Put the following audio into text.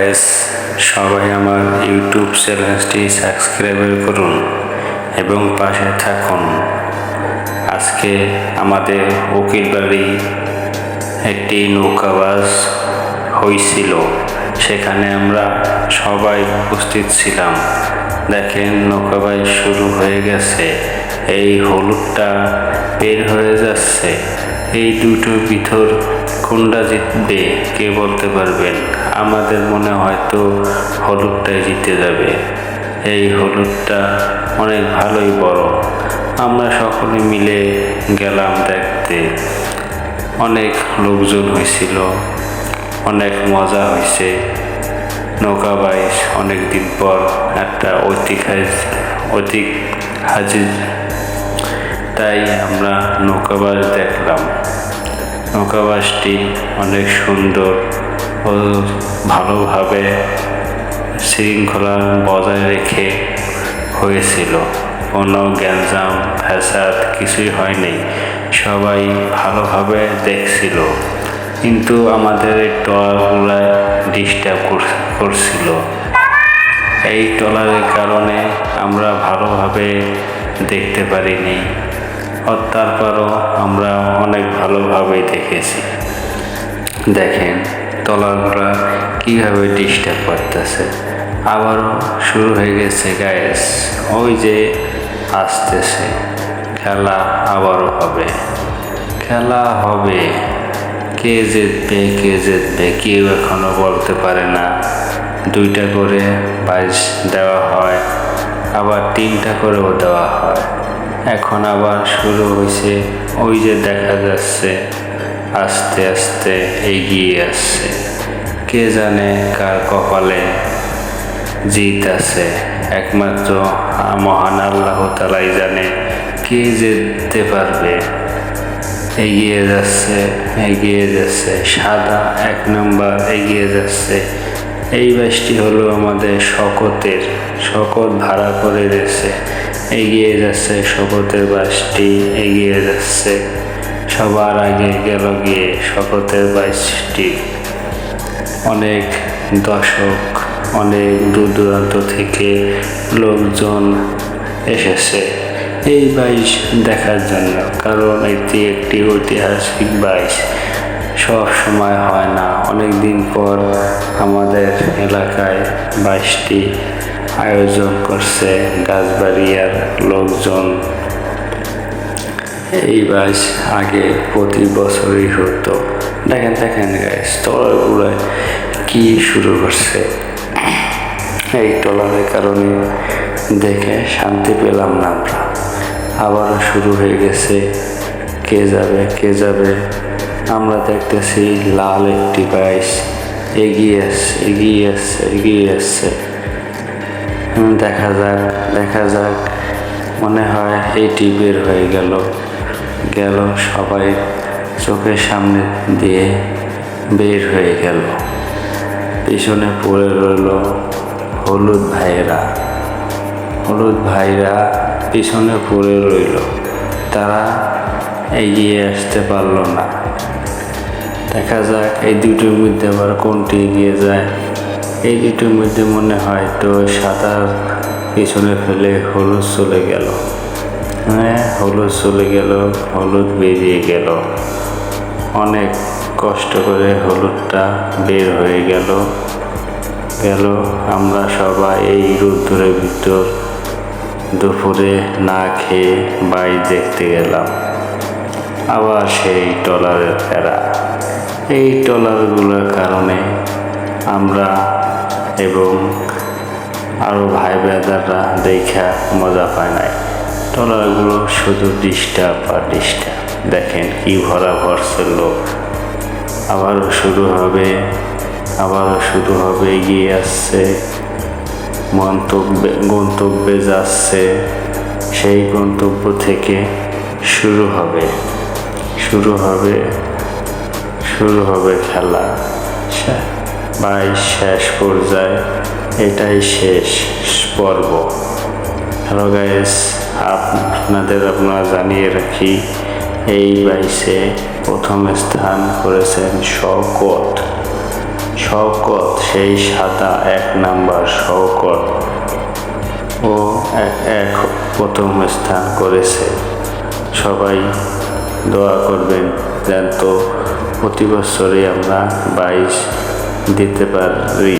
Guys সবাই আমার YouTube চ্যানেলটি সাবস্ক্রাইব করুন এবং পাশে থাকুন। আজকে আমাদের উকিল বাড়ি একটি নৌকাবাস হয়েছিল সেখানে আমরা সবাই উপস্থিত ছিলাম। দেখেন নৌকাবাস শুরু হয়ে গেছে। এই হলুদটা বের হয়ে যাচ্ছে। এই দুটোর ভিতর কোনটা জিতবে, কে বলতে পারবেন আমাদের মনে হয়তো হলুদটাই জিতে যাবে। এই হলুদটা অনেক ভালোই বড়। আমরা সকলে মিলে গেলাম দেখতে। অনেক লোকজন হয়েছিল, অনেক মজা হয়েছে। নৌকা বাইশ অনেক দিন পর একটা ঐতিহাস হাজির। তাই আমরা নৌকাবাস দেখলাম। নৌকাবাসটি অনেক সুন্দর ও ভালোভাবে শৃঙ্খলা বজায় রেখে হয়েছিল। কোনো গ্যাঞ্জাম, ফ্যাসাদ কিছুই হয়নি। সবাই ভালোভাবে দেখছিল। কিন্তু আমাদের এই ট্রলারগুলায় ডিস্টার্ব করছিল। এই ট্রলারের কারণে আমরা ভালোভাবে দেখতে পারিনি। ও তারপরও আমরা অনেক ভালোভাবেই দেখেছি। দেখেন ট্রলারগুলা কীভাবে ডিস্টার্ব করতেছে। আবারও শুরু হয়ে গেছে গ্যাস ওই যে আসতেছে। খেলা আবারও হবে। খেলা হবে। কে জিতবে কে জিতবে, কেউ এখনও বলতে পারে না। দুইটা করে বাইশ দেওয়া হয়, আবার তিনটা করেও দেওয়া হয়। এখন আবার শুরু হয়েছে ওই যে দেখা যাচ্ছে, আস্তে আস্তে এগিয়ে আসছে। কে জানে কার কপালে জিত আছে। একমাত্র মহান আল্লাহ তালাই জানে কে জিততে পারবে। এগিয়ে যাচ্ছে এগিয়ে যাচ্ছে, সাদা এক নম্বর এগিয়ে যাচ্ছে। এই বাসটি হলো আমাদের শকতের, শকত ভাড়া করে দিয়েছে। এগিয়ে যাচ্ছে শকতের বাসটি, এগিয়ে যাচ্ছে। সবার আগে গেল গিয়ে শকতের বাসটি। অনেক দশক অনেক দূর দূরান্ত থেকে লোকজন এসেছে। এই বাইশ দেখার জন্য, কারণ এটি একটি ঐতিহাসিক বাইশ। সব সময় হয় না। অনেক দিন পর আমাদের এলাকায় বাইশটি আয়োজন করছে গাছবাড়িয়ার লোকজন। এই বাইশ আগে প্রতি বছরই হতো। দেখেন দেখেন গাছ তলাগুলোয় কি শুরু করছে? এই টলারের কারণে দেখে শান্তি পেলাম না আমরা। আবারও শুরু হয়ে গেছে। কে যাবে কে যাবে? আমরা দেখতেছি লাল একটি বাইশ এগিয়ে আসছে এগিয়ে আসছে এগিয়ে আসছে। দেখা যাক দেখা যাক। মনে হয় এইটি বের হয়ে গেল। গেল সবাই চোখের সামনে দিয়ে বের হয়ে গেল। পিছনে পড়ে রইল হলুদ ভাইয়েরা। হলুদ ভাইরা পিছনে পড়ে রইল। তারা এগিয়ে আসতে পারল না। দেখা যাক এই দুটোর মধ্যে আবার কোনটি এগিয়ে যায়। এই দুটোর মধ্যে মনে হয় তো সাঁতার পিছনে ফেলে হলুদ চলে গেল। হ্যাঁ হলুদ চলে গেল, হলুদ বেরিয়ে গেল। অনেক কষ্ট করে হলুদটা বের হয়ে গেল। গেল, আমরা সবাই এই রোদ্দুরের ভিতর দুপুরে না খেয়ে বাড়ি দেখতে গেলাম। আবার সেই ট্রলারের ফেরা। এই ট্রলারগুলোর কারণে আমরা এবং আরও ভাই ব্রাদাররা দেখা মজা পায় নাই। ট্রলারগুলো শুধু ডিস্টার্ব আর ডিস্টার্ব দেখেন কি ভরা ভরছে লোক। আবারও শুরু হবে, আবারও শুরু হবে, এগিয়ে আসছে। মন্তব্যে গন্তব্যে যাচ্ছে। সেই গন্তব্য থেকে শুরু হবে শুরু হবে শুরু হবে খেলা। বাইশ শেষ পর্যায়ে, এটাই শেষ পর্ব। হ্যালো গাইস আপনাদের আপনারা জানিয়ে রাখি, এই বাইশে প্রথম স্থান করেছেন শকত শওকত, সেই সাদা এক নাম্বার শওকত। ও এক এক প্রথম স্থান করেছে। সবাই দোয়া করবেন, যেন তো প্রতি বছরে আমরা বাইশ দিতে পারি